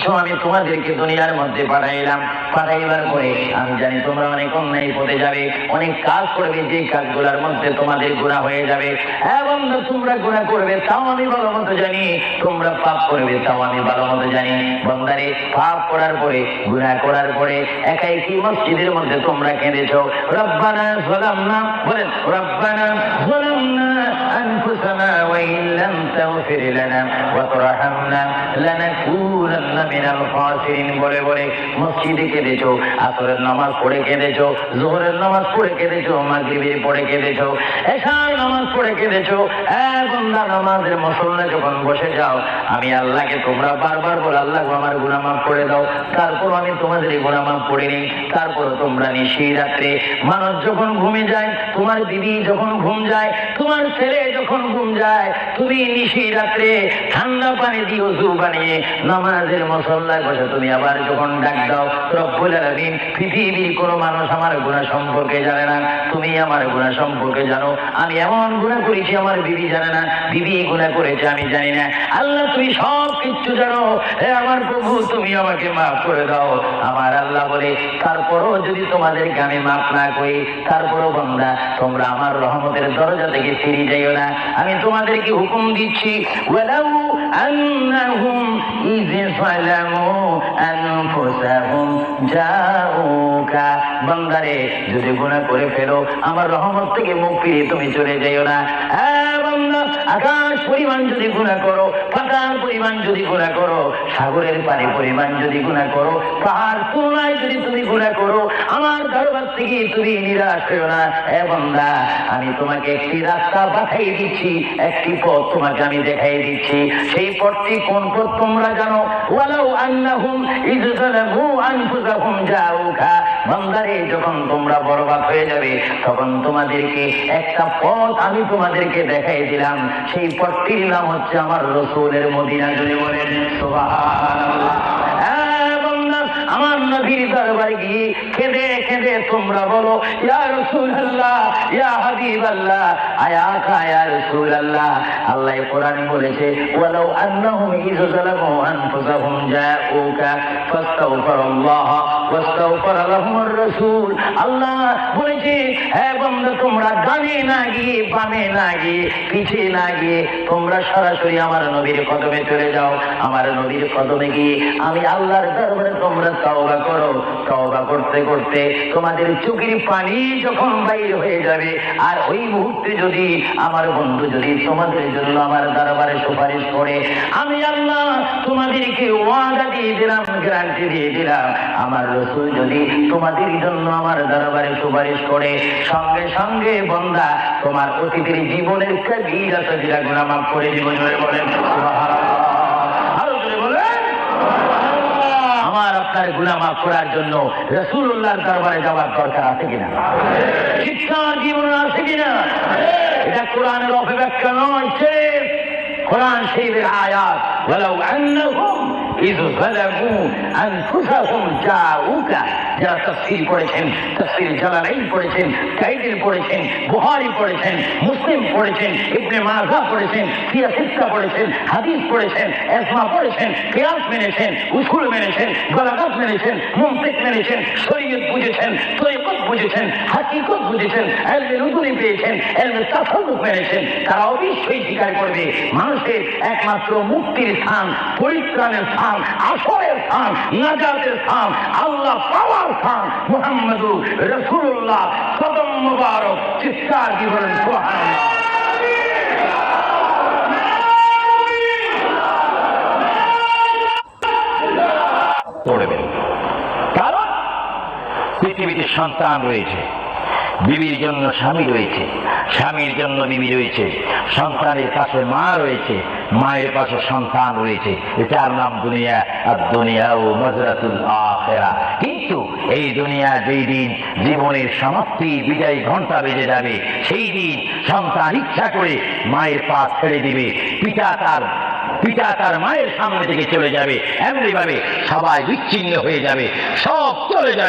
কিছু আমি তোমাদেরকে দুনিয়ার মধ্যে পাঠাইলাম। পাঠাইবার পরে আমি জানি তোমরা অনেক অন্যায় পথে যাবে, অনেক কাজ করবে যে কাজগুলার মধ্যে তোমাদের গুণা হয়ে যাবে। হ্যাঁ এবং তোমরা গুণা করবে, তাও আমি ভালো মতো জানি। তোমরা পাপ করবে, তাও আমি ভালো মতো জানি। বন্ধারে পাপ করার পরে গুণা করার পরে, একাই কি মসজিদের মধ্যে তোমরা কেঁদেছ? রব্বানা সোলাম বলেন, রব্বানা সোলাম لم تغفر لنا وترحمنا لنكونن من الخاسرين বলে বলে মসজিদে কেঁদেছো আসরের নামাজ পড়ে কেঁদেছো জোহরের নামাজ পড়ে কেঁদেছো মাগরিবের পড়ে কেঁদেছো এশার নামাজ পড়ে কেঁদেছো এক বন্দা নামাজের মুসল্লা যখন বসে যাও, আমি আল্লাহকে তোমরা বারবার বলে, আল্লাহ আমার গুনাহ মাফ করে দাও। তারপর আমি তোমাদের গুনাহ মাফ করে নিই তারপর তোমরা নিশি রাত্রে মানুষ যখন ঘুমে যায়, তোমার দিদি যখন ঘুম যায়, তোমার ছেলে যখন ঘুম যায়, তুমি নিশি রাত্রে ঠান্ডা পানি দিয়ে উজু বানিয়ে নামাজের মশল্লায় বসে তুমি আবার যখন ডাক দাও, রব্বুল আলামিন, পৃথিবীর কোনো মানুষ আমার গুণা সম্পর্কে জানে না। তুমি আমার গুণা সম্পর্কে জানো। আমি এমন গুণা করেছি, আমার বিবি জানে না। বিবি গুণা করেছে, আমি জানি না। আল্লাহ, তুমি সব কিচ্ছু জানো। হে আমার প্রভু, তুমি আমাকে মাফ করে দাও। আমার আল্লাহ বলে, তারপরও যদি তোমাদেরকে আমি মাফ না করি, তারপরও বন্ধা, তোমরা আমার রহমতের দরজা থেকে ফিরে যাইও না। আমি তোমাদেরকে হুকুম দিচ্ছি, ওয়ালাউ আন্নাহুম ইয যালামু আনফুসাহুম জাউকা। বান্দারে, যদি গুনাহ করে ফেলো, আমার রহমত থেকে মুখ ফিরিয়ে তুমি চলে যাইও না। হ্যাঁ আকাশ পরিমাণ যদি গুনাহ করো পাতার পরিমাণ যদি গুনাহ করো, সাগরের পানি পরিমাণ যদি গুনাহ করো, পাহাড় তুলনায় যদি তুমি গুনাহ করো, আমার দরবার থেকে তুমি নিরাশ হইও না। এ বান্দা, আমি তোমাকে একটি রাস্তা পাঠাই দিচ্ছি, একটি পথ তোমাকে আমি দেখাই দিচ্ছি। সেই পথটি কোন পথ তোমরা জানো? ওয়ালাউ আন্নাহুম যালামু আনফুসাহুম জাউকা বান্দারে যখন তোমরা বরবাদ হয়ে যাবে তখন তোমাদেরকে একটা পথ আমি তোমাদেরকে দেখাই দিলাম। সেই পথটির নাম হচ্ছে আমার রসুলের মদিনা জুড়ে বলেন হ্যাঁ, আমার নবীর দরবারে গিয়ে কেঁদে কেঁদে তোমরা বলো রাসূলুল্লাহ ইয়া হাবিবাল্লাহ আয়া কা ইয়া রাসূলুল্লাহ? আল্লাহ কোরআনে বলেছে ওয়ালাউ আন্নাহুম ইয আনফুসাহুম জাউকা ফাস্তাগফিরুল্লাহ। করতে তোমাদের চোখের পানি যখন বাইর হয়ে যাবে, আর ওই মুহূর্তে যদি আমার বন্ধু যদি তোমাদের জন্য আমার দরবারে সুপারিশ করে, আমি আল্লাহ তোমাদেরকে ওয়াদা দিয়ে দিলাম আমার রসুল যদি তোমাদের জন্য আমার দরবারে সুপারিশ করে, সঙ্গে সঙ্গে বন্দা তোমার অতীতের জীবনের গুণা মাফ করে বলেন আপনার করার জন্য দরবারে যাওয়ার দরকার আছে কিনা? শিক্ষার জীবন আছে কিনা? এটা কোরআনের অপব্যাখ্যা নয় সে কোরআন শরীফের আয়াত ইয যালামু আনফুসাহুম জাউকা যারা তাফসীর পড়েছেন, তাফসীর জালালাইন পড়েছেন কাইদির পড়েছেন, বুখারী পড়েছেন, মুসলিম পড়েছেন, ইবনে মাজাহ পড়েছেন সিয়া সিত্তা পড়েছেন, হাদিস পড়েছেন ইসমা পড়েছেন, কিয়াস মেনেছেন, উসুল মেনেছেন গলাগাত মেনেছেন মুমতিক মেনেছেন, শরীয়ত বুঝেছেন তরিকত বুঝেছেন, হাকিকত বুঝেছেন, এলমে নতুনি পেয়েছেন, এলমে তাসাউফ মেনেছেন। তারা অবশ্যই স্বীকার করবে, মানুষের একমাত্র মুক্তির স্থান, পরিত্রাণের স্থান আশয়ের স্থান, নাজাতের স্থান, আল্লাহ পাওয়ার স্থান মুহাম্মদুর রসুল্লাহ কদম মুবারক চিৎকার সুবহানাল্লাহ। পড়বেন কারণ পৃথিবীতে সন্তান রয়েছে। বিবির জন্য স্বামী রয়েছে, স্বামীর জন্য বিবি রয়েছে, সন্তানের কাছে মা রয়েছে, মায়ের পাশে সন্তান রয়েছে এটার নাম দুনিয়া, আর দুনিয়া ও মজরাতুল আখেরা। কিন্তু এই দুনিয়া যেই দিন জীবনের সমাপ্তি বিদায় ঘণ্টা বেজে যাবে, সেই দিন সন্তান ইচ্ছা করে মায়ের পা ছেড়ে দিবে, পিতা তার পিতা তার মায়ের সামনে থেকে চলে যাবে এমনি ভাবে সবাই বিচ্ছিন্ন হয়ে যাবে, সব চলে যাবে।